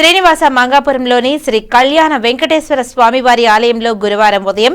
శ్రీనివాస మంగాపురంలోని శ్రీ కళ్యాణ వెంకటేశ్వర స్వామివారి ఆలయంలో గురువారం ఉదయం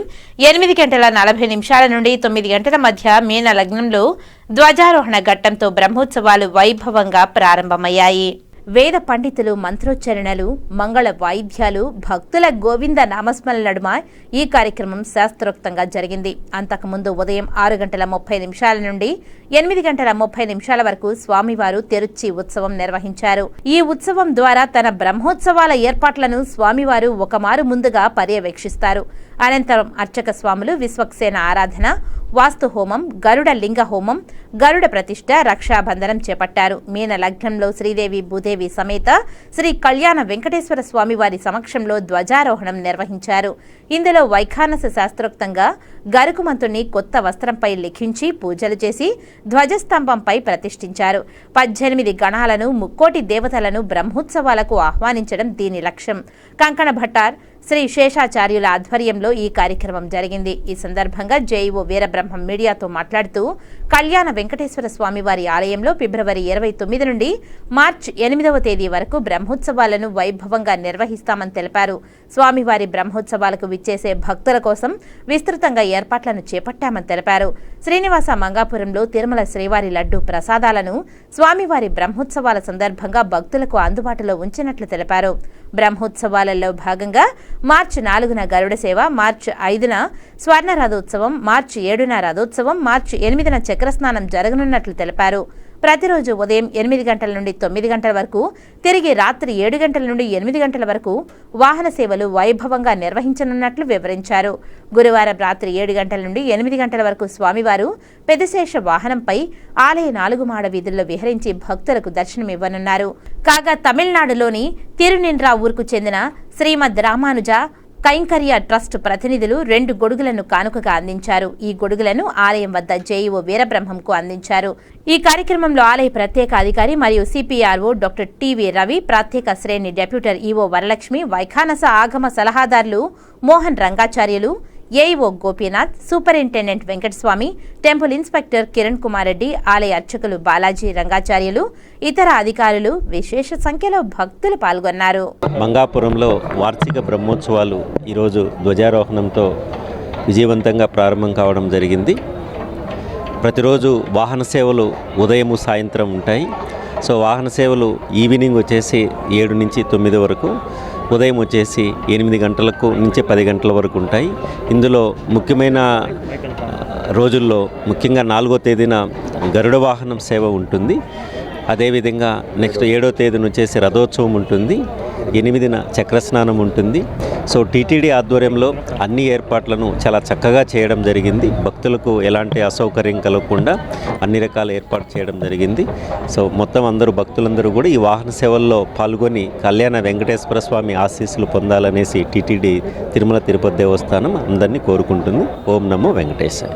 ఎనిమిది గంటల నలభై నిమిషాల నుండి తొమ్మిది గంటల మధ్య మీన లగ్నంలో ధ్వజారోహణ ఘట్టంతో బ్రహ్మోత్సవాలు వైభవంగా ప్రారంభమయ్యాయి. వేద పండితులు మంత్రోచ్చరణలు మంగళ వాయిద్యాలు భక్తుల గోవింద నామస్మరణ నడుమ ఈ కార్యక్రమం శాస్త్రోక్తంగా జరిగింది. అంతకుముందు ఉదయం ఆరు గంటల ముప్పై నిమిషాల నుండి ఎనిమిది గంటల ముప్పై నిమిషాల వరకు స్వామివారు తెరుచి ఉత్సవం నిర్వహించారు. ఈ ఉత్సవం ద్వారా తన బ్రహ్మోత్సవాల ఏర్పాట్లను స్వామివారు ఒకమారు ముందుగా పర్యవేక్షిస్తారు. అనంతరం అర్చక స్వాములు విశ్వక్సేన ఆరాధన వాస్తు హోమం గరుడ లింగ హోమం గరుడ ప్రతిష్ట రక్షాబంధనం చేపట్టారు. మీన లగ్నంలో శ్రీదేవి భూదేవి సమేత శ్రీ కళ్యాణ వెంకటేశ్వర స్వామి వారి సమక్షంలో ధ్వజారోహణం నిర్వహించారు. ఇందులో వైఖానస శాస్త్రోక్తంగా గరుకుమంతుని కొత్త వస్త్రంపై లిఖించి పూజలు చేసి ధ్వజస్తంభంపై ప్రతిష్ఠించారు. పద్దెనిమిది గణాలను ముక్కోటి దేవతలను బ్రహ్మోత్సవాలకు ఆహ్వానించడం దీని లక్ష్యం. కంకణ భట్టార్ శ్రీ శేషాచార్యుల ఆధ్వర్యంలో ఈ కార్యక్రమం జరిగింది. ఈ సందర్భంగా జేఈఓ వీరబ్రహ్మం మీడియాతో మాట్లాడుతూ కళ్యాణ వెంకటేశ్వర స్వామి వారి ఆలయంలో ఫిబ్రవరి ఇరవై తొమ్మిది నుండి మార్చి ఎనిమిదవ తేదీ వరకు బ్రహ్మోత్సవాలను వైభవంగా నిర్వహిస్తామని తెలిపారు. స్వామివారి బ్రహ్మోత్సవాలకు విచ్చేసే భక్తుల కోసం విస్తృతంగా ఏర్పాట్లను చేపట్టామని తెలిపారు. శ్రీనివాస మంగాపురంలో తిరుమల శ్రీవారి లడ్డు ప్రసాదాలను స్వామివారి బ్రహ్మోత్సవాల సందర్భంగా భక్తులకు అందుబాటులో ఉంచినట్లు తెలిపారు. బ్రహ్మోత్సవాలలో భాగంగా మార్చి నాలుగున గరుడ సేవ మార్చి ఐదున స్వర్ణ రథోత్సవం మార్చి ఏడున రథోత్సవం మార్చి ఎనిమిదిన చక్రస్నానం జరగనున్నట్లు తెలిపారు. ప్రతిరోజు ఉదయం ఎనిమిది గంటల నుండి తొమ్మిది గంటల వరకు తిరిగి రాత్రి ఏడు గంటల నుండి ఎనిమిది గంటల వరకు వాహన సేవలు వైభవంగా నిర్వహించనున్నట్లు వివరించారు. గురువారం రాత్రి ఏడు గంటల నుండి ఎనిమిది గంటల వరకు స్వామివారు పెదశేష వాహనంపై ఆలయ నాలుగు మాడ వీధుల్లో విహరించి భక్తులకు దర్శనమివ్వనున్నారు కాగా తమిళనాడులోని తిరునిండ్రా ఊరుకు చెందిన శ్రీమద్ రామానుజ కైంకర్య ట్రస్ట్ ప్రతినిధులు రెండు గొడుగులను కానుకగా అందించారు. ఈ గొడుగులను ఆలయం వద్ద జేఈఓ వీరబ్రహ్మంకు అందించారు. ఈ కార్యక్రమంలో ఆలయ ప్రత్యేక అధికారి మరియు సిపిఆర్ఓ డాక్టర్ టివి రవి ప్రత్యేక శ్రేణి డెప్యూటర్ ఈఓ వరలక్ష్మి వైఖానస ఆగమ సలహాదారులు Mohan Rangacharyulu AEO Gopinath superintendent Venkataswamy temple inspector Kiran Kumar Reddy ఆలయ అర్చకులు బాలాజీ రంగాచార్యులు ఇతర అధికారులు విశేష సంఖ్యలో భక్తులు పాల్గొన్నారు. మంగాపురంలో వార్షిక బ్రహ్మోత్సవాలు ఈరోజు ధ్వజారోహణంతో విజయవంతంగా ప్రారంభం కావడం జరిగింది. ప్రతిరోజు వాహన సేవలు ఉదయము సాయంత్రం ఉంటాయి. సో వాహన సేవలు ఈవినింగ్ వచ్చేసి ఏడు నుంచి తొమ్మిది వరకు. ఉదయం వచ్చేసి ఎనిమిది గంటలకు నుంచి పది గంటల వరకు ఉంటాయి. ఇందులో ముఖ్యమైన రోజుల్లో ముఖ్యంగా నాలుగో తేదీన గరుడ వాహనం సేవ ఉంటుంది. అదేవిధంగా నెక్స్ట్ ఏడో తేదీన వచ్చేసి రథోత్సవం ఉంటుంది. ఎనిమిదిన చక్రస్నానం ఉంటుంది. సో టీటీడీ ఆధ్వర్యంలో అన్ని ఏర్పాట్లను చాలా చక్కగా చేయడం జరిగింది. భక్తులకు ఎలాంటి అసౌకర్యం కలగకుండా అన్ని రకాల ఏర్పాటు చేయడం జరిగింది. సో మొత్తం అందరూ భక్తులందరూ కూడా ఈ వాహన సేవల్లో పాల్గొని కళ్యాణ వెంకటేశ్వర స్వామి ఆశీస్సులు పొందాలనేసి టీటీడీ తిరుమల తిరుపతి దేవస్థానం అందరినీ కోరుకుంటుంది. ఓం నమో వెంకటేశ్వర